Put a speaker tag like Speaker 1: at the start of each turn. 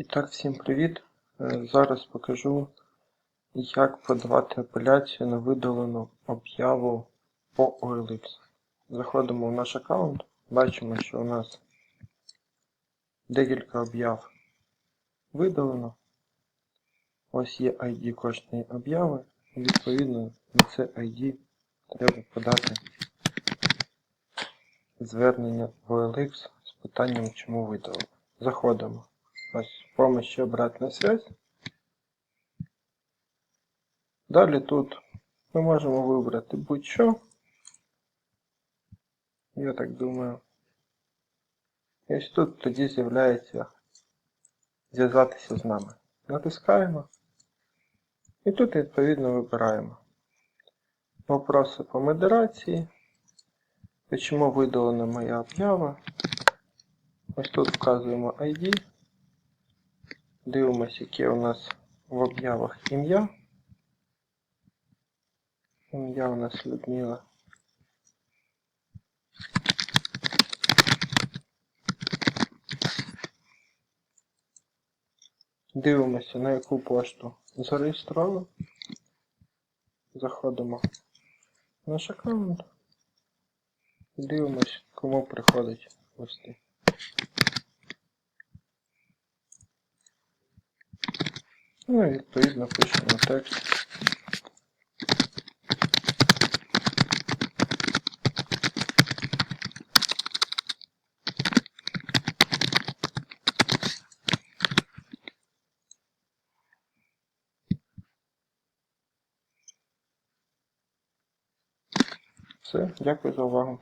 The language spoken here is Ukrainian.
Speaker 1: І так, всім привіт! Е, Зараз покажу, як подавати апеляцію на видалену об'яву по OLX. Заходимо в наш аккаунт, бачимо, що у нас декілька об'яв видалено. Ось є ID кожної об'яви, і відповідно на це ID треба подати звернення в OLX з питанням, чому видалено. Заходимо. Ось помощь обратна связь. Далі тут ми можемо вибрати будь-що. Я так думаю. І ось тут тоді з'являється зв'язатися з нами. Натискаємо. І тут відповідно вибираємо. Вопроси по модерації. Чому видалена моя об'ява? Ось тут вказуємо ID. Дивимося, яке у нас в об'явах ім'я. Ім'я у нас Людмила. Дивимося, на яку пошту зареєстровано. Заходимо в наш аккаунт. Дивимося, кому приходить листи. Ну і відповідно пишемо текст. Все, дякую за увагу.